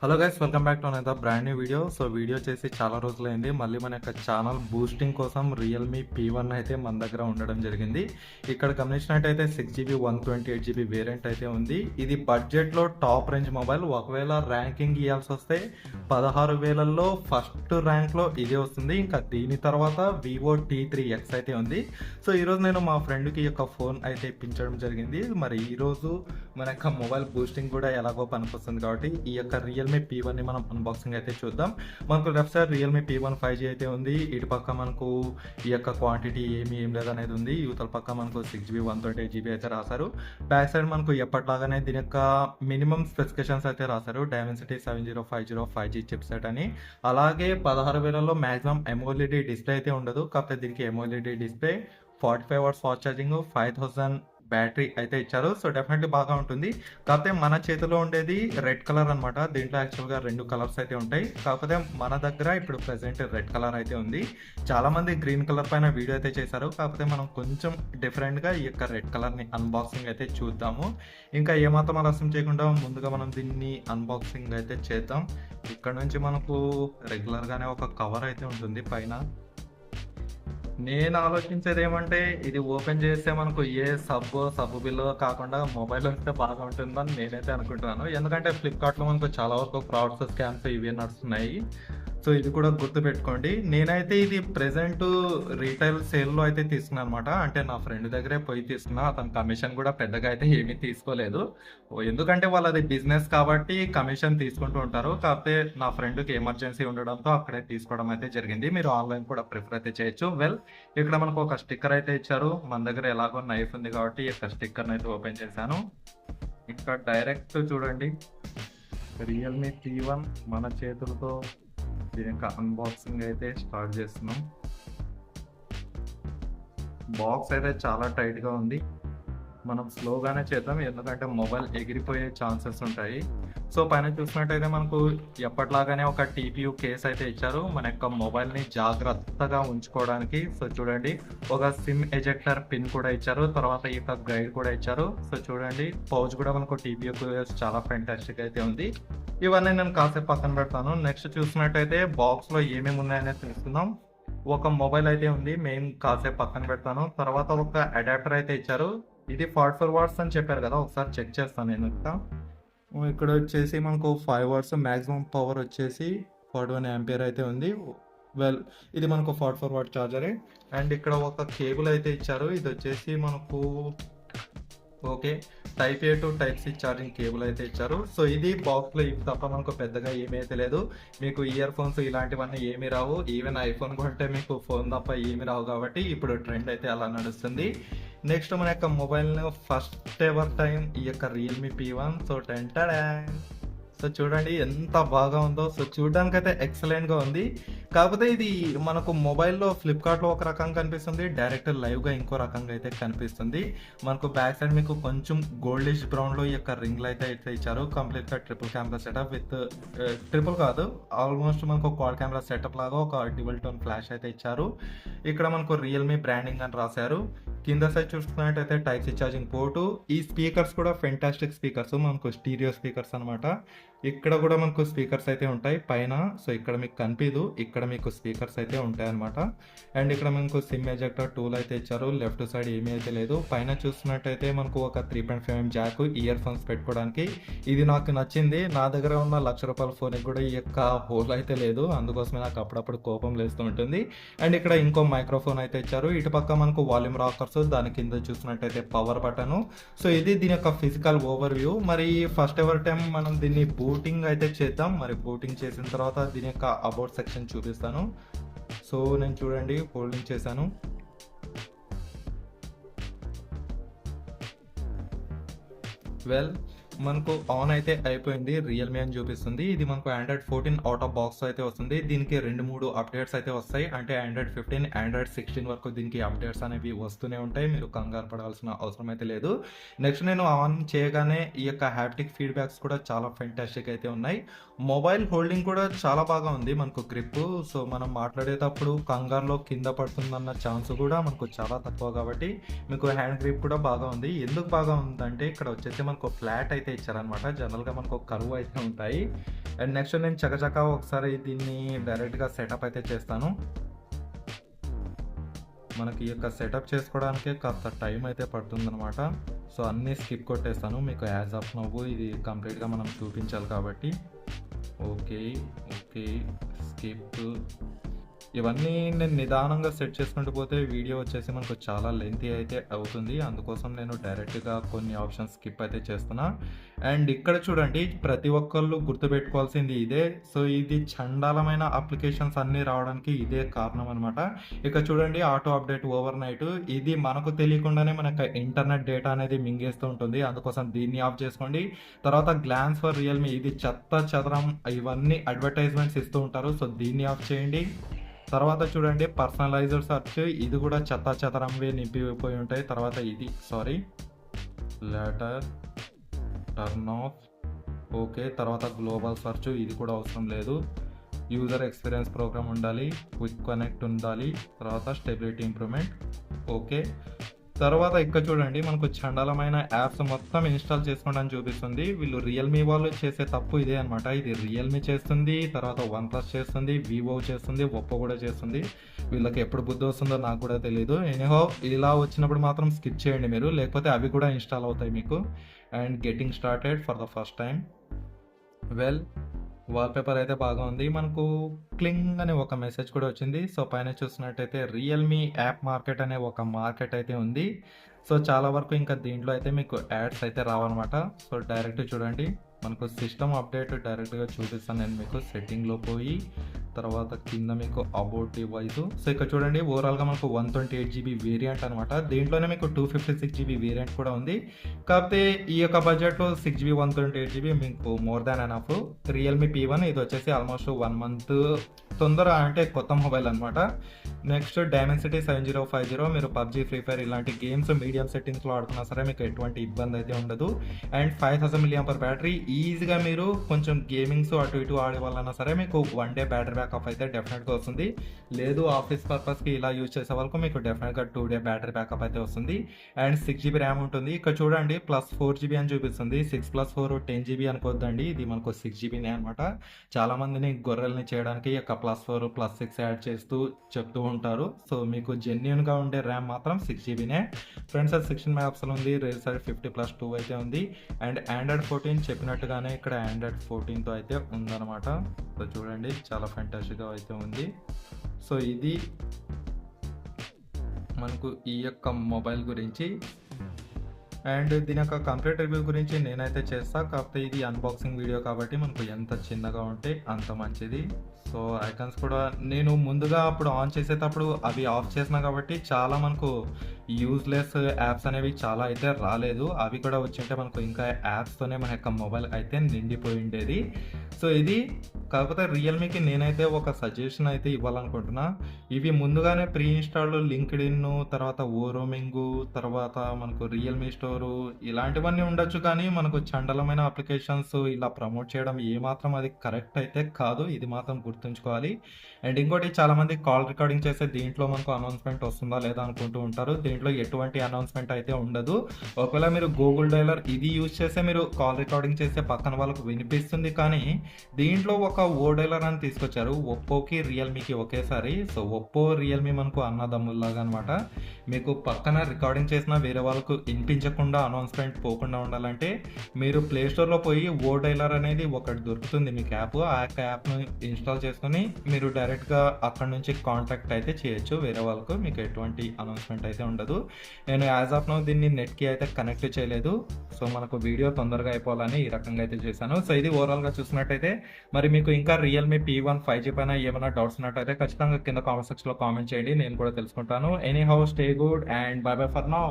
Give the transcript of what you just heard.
Hello guys welcome back to అనేది brand new video so video చేసి చాలా రోజులైంది. మళ్ళీ మన యొక్క ఛానల్ బూస్టింగ్ కోసం రియల్మీ పీ వన్ అయితే మన దగ్గర ఉండడం జరిగింది. ఇక్కడ గమనించినట్టయితే six GB one twenty eight GB variant అయితే ఉంది. ఇది బడ్జెట్లో టాప్ రేంజ్ మొబైల్ ఒకవేళ ర్యాంకింగ్ ఇవ్వాల్సి వస్తే పదహారు వేలల్లో ఫస్ట్ ర్యాంక్లో ఇదే వస్తుంది. ఇంకా దీని తర్వాత వివో టీ త్రీ ఎక్స్ అయితే ఉంది. సో ఈరోజు నేను మా ఫ్రెండ్కి యొక్క ఫోన్ అయితే ఇప్పించడం జరిగింది. మరి ఈరోజు మన యొక్క మొబైల్ బూస్టింగ్ కూడా ఎలాగో పనికొస్తుంది కాబట్టి ఈ యొక్క రియల్మీ పీ వన్ని మనం అన్బాక్సింగ్ అయితే చూద్దాం. మనకు left side Realme P one five G అయితే ఉంది. ఇటు పక్క మనకు ఈ యొక్క క్వాంటిటీ ఏమి ఏం లేదనేది ఉంది. యువతల పక్క మనకు six GB one twenty eight GB అయితే రాశారు. బ్యాక్ సైడ్ మనకు ఎప్పటిలాగానే దీని యొక్క మినిమం స్పెసిఫికేషన్స్ అయితే రాశారు. Dimensity seven zero five zero five G chip set అని. అలాగే పదహారు వేలలో మాక్సిమం ఎమోలిడీ డిస్ప్లే అయితే ఉండదు. కాకపోతే దీనికి AMOLED display forty five hours fast charging five thousand battery అయితే ఇచ్చారు. సో డెఫినెట్లీ బాగా ఉంటుంది. కాకపోతే మన చేతిలో ఉండేది రెడ్ కలర్ అనమాట దీంట్లో యాక్చువల్గా రెండు కలర్స్ అయితే ఉంటాయి. కాకపోతే మన దగ్గర ఇప్పుడు ప్రజెంట్ రెడ్ కలర్ అయితే ఉంది. చాలామంది గ్రీన్ కలర్ పైన వీడియో అయితే చేశారు. కాకపోతే మనం కొంచెం డిఫరెంట్గా ఈ యొక్క రెడ్ కలర్ని అన్బాక్సింగ్ అయితే చూద్దాము. ఇంకా ఏమాత్రం ఆలస్యం చేయకుండా ముందుగా మనం దీన్ని అన్బాక్సింగ్ అయితే చేద్దాం. ఇక్కడ నుంచి మనకు రెగ్యులర్గానే ఒక కవర్ అయితే ఉంటుంది పైన. నేను ఆలోచించేది ఏమంటే ఇది ఓపెన్ చేస్తే మనకు ఏ సబ్ సబ్ బిల్ కాకుండా మొబైల్ వస్తే బాగా ఉంటుందని నేనైతే అనుకుంటున్నాను. ఎందుకంటే ఫ్లిప్కార్ట్లో మనకు చాలా వరకు ఫ్రాడ్స్ స్కామ్స్ ఇవే నడుస్తున్నాయి. సో ఇది కూడా గుర్తు పెట్టుకోండి నేనైతే ఇది ప్రెసెంట్ రీటైల్ సేల్లో అయితే తీసుకున్నాను అనమాట అంటే నా ఫ్రెండ్ దగ్గరే పోయి తీసుకున్నా. అతను కమిషన్ కూడా పెద్దగా అయితే ఏమీ తీసుకోలేదు. ఎందుకంటే వాళ్ళది బిజినెస్ కాబట్టి కమిషన్ తీసుకుంటూ ఉంటారు. కాకపోతే నా ఫ్రెండ్కి ఎమర్జెన్సీ ఉండడంతో అక్కడే తీసుకోవడం అయితే జరిగింది. మీరు ఆన్లైన్ కూడా ప్రిఫర్ అయితే చేయొచ్చు. వెల్ ఇక్కడ మనకు ఒక స్టిక్కర్ అయితే ఇచ్చారు. మన దగ్గర ఎలాగో నైఫ్ ఉంది కాబట్టి ఈ యొక్క స్టిక్కర్ని అయితే ఓపెన్ చేశాను. ఇంకా డైరెక్ట్ చూడండి. రియల్మీ టీ వన్ మన చేతులతో దీని యొక్క అన్బాక్సింగ్ అయితే స్టార్ట్ చేస్తున్నాం. బాక్స్ అయితే చాలా టైట్గా ఉంది. మనం స్లోగానే చేద్దాం ఎందుకంటే మొబైల్ ఎగిరిపోయే ఛాన్సెస్ ఉంటాయి. సో పైన చూసినట్టయితే మనకు ఎప్పటిలాగానే ఒక టీపీయూ కేస్ అయితే ఇచ్చారు. మన యొక్క మొబైల్ని జాగ్రత్తగా ఉంచుకోవడానికి. సో చూడండి ఒక సిమ్ ఎజెక్టర్ పిన్ కూడా ఇచ్చారు. తర్వాత ఈ యొక్క గైడ్ కూడా ఇచ్చారు. సో చూడండి పౌచ్ కూడా మనకు టీపీయూ చాలా ఫెంటాస్టిక్ అయితే ఉంది. ఇవన్నీ నేను కాసేపు పక్కన పెడతాను. నెక్స్ట్ చూసినట్టయితే బాక్స్లో ఏమేమి ఉన్నాయనేది తెలుసుకుందాం. ఒక మొబైల్ అయితే ఉంది మెయిన్ కాసేపు పక్కన పెడతాను. తర్వాత ఒక అడాప్టర్ అయితే ఇచ్చారు. ఇది ఫార్ట్ ఫోర్ వాట్స్ అని చెప్పారు కదా ఒకసారి చెక్ చేస్తాను నేను ఇక్కడ వచ్చేసి మనకు ఫైవ్ వాట్స్ మ్యాక్సిమం పవర్ వచ్చేసి ఫార్టీ వన్ యాంపియర్ అయితే ఉంది. వెల్ ఇది మనకు ఫార్టీ ఫోర్ వాట్ చార్జరే అండ్ ఇక్కడ ఒక కేబుల్ అయితే ఇచ్చారు. ఇది వచ్చేసి మనకు okay type A to type C charging cable అయితే ఇచ్చారు. సో ఇది బాక్స్లో ఇవి తప్ప మనకు పెద్దగా ఏమైతే లేదు. మీకు ఇయర్ ఫోన్స్ ఇలాంటివన్నీ ఏమీ రావు. ఈవెన్ ఐఫోన్ కొంటే మీకు ఫోన్ తప్ప ఏమీ రావు కాబట్టి ఇప్పుడు ట్రెండ్ అయితే అలా నడుస్తుంది. నెక్స్ట్ మన యొక్క మొబైల్ ఫస్ట్ ఎవర్ టైం ఈ యొక్క Realme P one so ten so చూడండి ఎంత బాగా ఉందో. సో చూడడానికి అయితే ఎక్సలెంట్గా ఉంది. కాకపోతే ఇది మనకు మొబైల్లో ఫ్లిప్కార్ట్లో ఒక రకంగా కనిపిస్తుంది. డైరెక్ట్ లైవ్గా ఇంకో రకంగా అయితే కనిపిస్తుంది. మనకు బ్యాక్ సైడ్ మీకు కొంచెం గోల్డిష్ బ్రౌన్లో ఈ యొక్క రింగ్ అయితే అయితే ఇచ్చారు. కంప్లీట్గా triple camera setup with triple కాదు ఆల్మోస్ట్ మనకు క్వాడ్ కెమెరా సెటప్ లాగా ఒక డివల్ టోన్ ఫ్లాష్ అయితే ఇచ్చారు. ఇక్కడ మనకు రియల్మీ బ్రాండింగ్ అని రాశారు. కింద సైడ్ చూసుకున్నట్టయితే టైప్ సి ఛార్జింగ్ పోర్టు. ఈ స్పీకర్స్ కూడా ఫెంటాస్టిక్ స్పీకర్స్ మనకు స్టీరియో స్పీకర్స్ అనమాట ఇక్కడ కూడా మనకు స్పీకర్స్ అయితే ఉంటాయి పైన. సో ఇక్కడ మీకు కనిపించదు ఇక్కడ మీకు స్పీకర్స్ అయితే ఉంటాయి అనమాట అండ్ ఇక్కడ మనకు సిమ్ ఎజెక్టర్ టూల్ అయితే ఇచ్చారు లెఫ్ట్ సైడ్ ఏమీ అయితే లేదు. పైన చూసినట్టయితే మనకు ఒక three point five M jack earphones పెట్టుకోవడానికి. ఇది నాకు నచ్చింది. నా దగ్గర ఉన్న లక్ష రూపాయల ఫోన్కి కూడా ఈ యొక్క హోల్ అయితే లేదు. అందుకోసమే నాకు అప్పుడప్పుడు కోపం లేస్తూ ఉంటుంది. అండ్ ఇక్కడ ఇంకో మైక్రోఫోన్ అయితే ఇచ్చారు. ఇటు పక్క మనకు వాల్యూమ్ రాకర్స్ దాని కింద చూసినట్టయితే పవర్ బటన్. సో ఇది దీని యొక్క ఫిజికల్ ఓవర్ వ్యూ మరి ఫస్ట్ ఎవర్ టైం మనం దీన్ని బోటింగ్ అయితే చేద్దాం. మరి బోటింగ్ చేసిన తర్వాత దీని యొక్క అబౌట్ సెక్షన్ చూపిస్తాను. సో నేను చూడండి హోల్డింగ్ చేశాను. వెల్ మనకు ఆన్ అయితే అయిపోయింది రియల్మీ అని చూపిస్తుంది. ఇది మనకు Android fourteen out of box అయితే వస్తుంది. దీనికి రెండు మూడు అప్డేట్స్ అయితే వస్తాయి. అంటే ఆండ్రాయిడ్ ఫిఫ్టీన్ ఆండ్రాయిడ్ సిక్స్టీన్ వరకు దీనికి అప్డేట్స్ అనేవి వస్తూనే ఉంటాయి. మీరు కంగారు పడాల్సిన అవసరం అయితే లేదు. నెక్స్ట్ నేను ఆన్ చేయగానే ఈ యొక్క హ్యాప్టిక్ ఫీడ్బ్యాక్స్ కూడా చాలా ఫెంటాస్టిక్ అయితే ఉన్నాయి. మొబైల్ హోల్డింగ్ కూడా చాలా బాగా ఉంది మనకు గ్రిప్ సో మనం మాట్లాడేటప్పుడు కంగారులో కింద పడుతుందన్న ఛాన్స్ కూడా మనకు చాలా తక్కువ కాబట్టి మీకు హ్యాండ్ గ్రిప్ కూడా బాగా ఉంది. ఎందుకు బాగా ఉందంటే ఇక్కడ వచ్చేసి మనకు ఫ్లాట్ అయితే ఇచ్చారనమాట జనరల్గా మనకు ఒక కరువు అయితే ఉంటాయి. అండ్ నెక్స్ట్ నేను చకచక ఒకసారి దీన్ని డైరెక్ట్గా సెటప్ అయితే చేస్తాను. మనకి ఈ యొక్క సెటప్ చేసుకోవడానికి కాస్త టైం అయితే పడుతుందనమాట సో అన్నీ స్కిప్ కొట్టేస్తాను. మీకు యాజ్ ఆఫ్ నవ్వు ఇది కంప్లీట్గా మనం చూపించాలి కాబట్టి. ఓకే ఓకే స్కిప్ ఇవన్నీ నేను నిదానంగా సెట్ చేసుకుంటూ పోతే వీడియో వచ్చేసి మనకు చాలా లెంతీ అయితే అవుతుంది. అందుకోసం నేను డైరెక్ట్గా కొన్ని ఆప్షన్స్ స్కిప్ అయితే చేస్తున్నా. అండ్ ఇక్కడ చూడండి ప్రతి ఒక్కళ్ళు గుర్తుపెట్టుకోవాల్సింది ఇదే. సో ఇది చండాలమైన అప్లికేషన్స్ అన్నీ రావడానికి ఇదే కారణం అనమాట ఇక చూడండి ఆటో అప్డేట్ ఓవర్ నైట్. ఇది మనకు తెలియకుండానే మనకు ఇంటర్నెట్ డేటా అనేది మింగేస్తూ ఉంటుంది. అందుకోసం దీన్ని ఆఫ్ చేసుకోండి. తర్వాత గ్లాన్స్ ఫర్ రియల్మీ. ఇది చెత్త చదరం ఇవన్నీ అడ్వర్టైజ్మెంట్స్ ఇస్తూ ఉంటారు. సో దీన్ని ఆఫ్ చేయండి. తర్వాత చూడండి పర్సనలైజ్డ్ సెర్చ్ ఇది కూడా చెత్త చెతరంవి నింపిపోయి ఉంటాయి. తర్వాత ఇది sorry letter turn off okay తర్వాత గ్లోబల్ సెర్చ్ ఇది కూడా అవసరం లేదు. యూజర్ ఎక్స్పీరియన్స్ ప్రోగ్రామ్ ఉండాలి క్విక్ కనెక్ట్ ఉండాలి. తర్వాత స్టెబిలిటీ ఇంప్రూవ్మెంట్ ఓకే తర్వాత ఇక్కడ చూడండి మనకు చండాలమైన యాప్స్ మొత్తం ఇన్స్టాల్ చేసుకోవడానికి చూపిస్తుంది. వీళ్ళు రియల్మీ వాళ్ళు చేసే తప్పు ఇదే అనమాట ఇది రియల్మీ చేస్తుంది తర్వాత వన్ ప్లస్ చేస్తుంది వివో చేస్తుంది ఒప్పో కూడా చేస్తుంది. వీళ్ళకి ఎప్పుడు బుద్ధి వస్తుందో నాకు కూడా తెలియదు ఎనీహో ఇలా వచ్చినప్పుడు మాత్రం స్కిప్ చేయండి మీరు. లేకపోతే అవి కూడా ఇన్స్టాల్ అవుతాయి మీకు. And getting started for the first time well wallpaper అయితే బాగా ఉంది మనకు క్లింగ్ అనే ఒక మెసేజ్ కూడా వచ్చింది. సో పైన చూసినట్టయితే రియల్మీ యాప్ మార్కెట్ అనే ఒక మార్కెట్ అయితే ఉంది. సో చాలా వరకు ఇంకా దీంట్లో అయితే మీకు యాడ్స్ అయితే రావన్నమాట. సో డైరెక్ట్ చూడండి. మనకు సిస్టమ్ అప్డేట్ డైరెక్ట్గా చూపిస్తాను నేను మీకు. సెట్టింగ్లో పోయి తర్వాత కింద మీకు అబౌట్ డివైస్ సో ఇక్కడ చూడండి ఓవరాల్గా మనకు one twenty eight GB variant అనమాట దీంట్లోనే మీకు two fifty six GB variant కూడా ఉంది. కాకపోతే ఈ యొక్క బడ్జెట్లో six GB one twenty eight GB మీకు more than enough Realme P one ఇది వచ్చేసి ఆల్మోస్ట్ వన్ మంత్ తొందర అంటే కొత్త మొబైల్ అనమాట next Dimensity seven zero five zero మీరు పబ్జీ ఫ్రీ ఫైర్ ఇలాంటి గేమ్స్ మీడియం సెట్టింగ్స్లో ఆడుతున్నా సరే మీకు ఎటువంటి ఇబ్బంది అయితే ఉండదు. And five thousand milliamp per battery ఈజీగా మీరు కొంచెం గేమింగ్స్ అటు ఇటు ఆడే వాళ్ళన్నా సరే మీకు వన్ డే బ్యాటరీ బ్యాకప్ అయితే డెఫినెట్గా వస్తుంది. లేదు ఆఫీస్ పర్పస్కి ఇలా యూజ్ చేసే వాళ్ళకు మీకు డెఫినెట్గా టూ డే బ్యాటరీ బ్యాకప్ అయితే వస్తుంది. అండ్ సిక్స్ జీబీ ర్యామ్ ఉంటుంది. ఇక్కడ చూడండి ప్లస్ ఫోర్ జీబీ అని చూపిస్తుంది. Six plus four ten GB అనుకోవద్దండి ఇది మనకు సిక్స్ జీబీనే అనమాట చాలామందిని గొర్రెల్ని చేయడానికి ఈ యొక్క plus four plus six add చేస్తూ చెప్తూ ఉంటారు. సో మీకు జెన్యున్గా ఉండే ర్యామ్ మాత్రం సిక్స్ జీబీనే ఫ్రంట్ సైడ్ సిక్స్టీన్ మెగాపిక్సల్ ఉంది. Rear side fifty plus two అయితే ఉంది. అండ్ ఆండ్రాయిడ్ ఫోర్టీన్ చెప్పినట్టుగానే ఇక్కడ ఆండ్రాయిడ్ ఫోర్టీన్తో అయితే ఉందన్నమాట. సో చూడండి. చాలా ఫ్యాంటాస్టిక్గా అయితే ఉంది. సో ఇది మనకు ఈ యొక్క మొబైల్ గురించి అండ్ దీని యొక్క కంప్లీట్ రివ్యూ గురించి నేనైతే చేస్తా. కాకపోతే ఇది అన్బాక్సింగ్ వీడియో కాబట్టి మనకు ఎంత చిన్నగా ఉంటే అంత మంచిది. సో ఐకన్స్ కూడా నేను ముందుగా అప్పుడు ఆన్ చేసేటప్పుడు అవి ఆఫ్ చేసిన కాబట్టి చాలా మనకు యూజ్లెస్ యాప్స్ అనేవి చాలా అయితే రాలేదు. అవి కూడా వచ్చింటే మనకు ఇంకా యాప్స్తోనే మన యొక్క మొబైల్ అయితే నిండిపోయి ఉండేది. సో ఇది కాకపోతే రియల్మీకి నేనైతే ఒక సజెషన్ అయితే ఇవ్వాలనుకుంటున్నా. ఇవి ముందుగానే ప్రీ ఇన్స్టాల్డ్ లింక్డ్ ఇన్ తర్వాత ఓ రోమింగ్ తర్వాత మనకు రియల్మీ స్టోరు ఇలాంటివన్నీ ఉండొచ్చు కానీ మనకు చండలమైన అప్లికేషన్స్ ఇలా ప్రమోట్ చేయడం ఏమాత్రం అది కరెక్ట్ అయితే కాదు. ఇది మాత్రం గుర్తుంచుకోవాలి. అండ్ ఇంకోటి చాలామంది కాల్ రికార్డింగ్ చేస్తే దీంట్లో మనకు అనౌన్స్మెంట్ వస్తుందా లేదా అనుకుంటూ ఉంటారు. దీంట్లో ఎటువంటి అనౌన్స్మెంట్ అయితే ఉండదు. ఒకవేళ మీరు గూగుల్ డైలర్ ఇది యూజ్ చేస్తే మీరు కాల్ రికార్డింగ్ చేస్తే పక్కన వాళ్ళకు వినిపిస్తుంది కానీ దీంట్లో ఒక ఓ డైలర్ అని తీసుకొచ్చారు. ఒప్పోకి రియల్మీకి ఒకేసారి. సో ఒప్పో రియల్మీ మనకు అన్నదమ్ముల్లాగా అనమాట మీకు పక్కన రికార్డింగ్ చేసిన వేరే వాళ్ళకు వినిపించకుండా అనౌన్స్మెంట్ పోకుండా ఉండాలంటే మీరు ప్లే స్టోర్లో పోయి ఓ డైలర్ అనేది ఒకటి దొరుకుతుంది మీకు యాప్. ఆ యొక్క యాప్ను ఇన్స్టాల్ చేసుకొని మీరు డైరెక్ట్గా అక్కడ నుంచి కాంటాక్ట్ అయితే చేయొచ్చు. వేరే వాళ్ళకు మీకు ఎటువంటి అనౌన్స్మెంట్ అయితే ఉండదు. నేను యాజ్ ఆఫ్ నో దీన్ని నెట్కి అయితే కనెక్ట్ చేయలేదు. సో మనకు వీడియో తొందరగా అయిపోవాలని ఈ రకంగా అయితే చేశాను. సో ఇది ఓవరాల్గా చూసినట్టయితే మరి మీకు మీకు ఇంకా Realme P one five G పైన ఏమైనా డౌట్స్ ఉన్నట్టయితే ఖచ్చితంగా కింద కామెంట్ సెక్షన్లో కామెంట్ చేయండి. నేను కూడా తెలుసుకుంటాను. Any how stay good and bye bye for now